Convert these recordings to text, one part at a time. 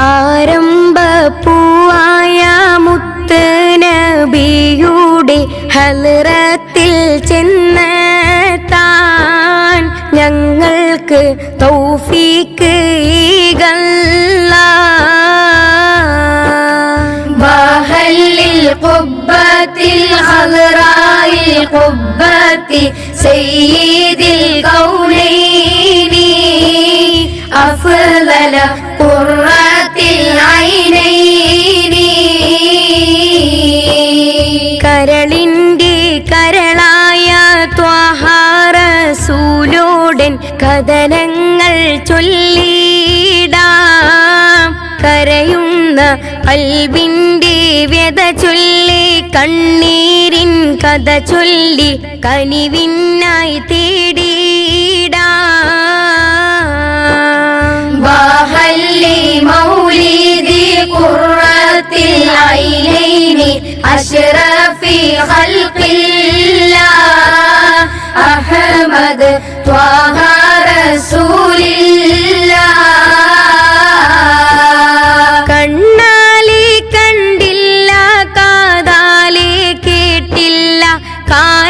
ആരംഭപ്പൂവായ മുത്ത് നബിയുടെ ഹലറത്തിൽ ചെന്ന് താൻ ഞങ്ങൾക്ക് തൗഫീക്ക് ിൽ കൊബത്തി സയ്യിദിൽ ഉടൻ കഥനങ്ങൾ ചൊല്ലിടാം. കരയുന്ന അൽവിന്റെ വ്യത ചൊല്ലി കണ്ണീരിൻ കഥ ചൊല്ലി കനിവിന്നായി തേടിടാം. വാഹല്ലി മൗലീദി ഖുർറത്തിൽ ഐലൈനി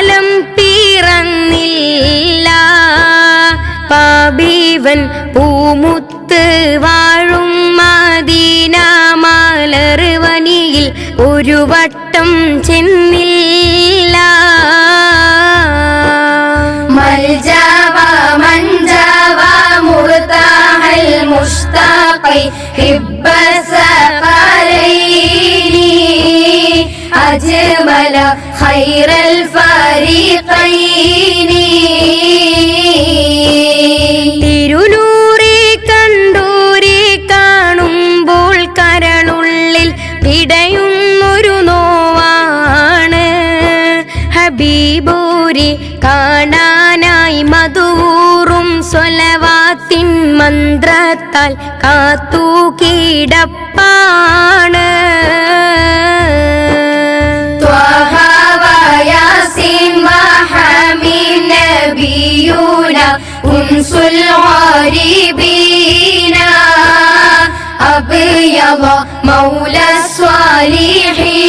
കാലം പിറന്നില്ല. പാപീവൻ പൂമുത്ത് വാഴും മദീന മലർവനിയിൽ ഒരു വട്ടം ചെന്നില്ല. മൽജാവ മഞ്ജാവ മുഹത്താഹൽ മുഷ്താഖൈ أجمل خير الفريقين തിരുനൂറെ കണ്ടൂരെ കാണുമ്പോൾ കരളുള്ളിൽ പിടയുന്നൊരു നോവാണ് ഹബീബൂരി കാണാനായി മധൂറും സ്വലവാത്തിൻ മന്ത്രത്താൽ കാത്തു കിടപ്പാണ് أنس الغريبين أبيض مولى الصالحين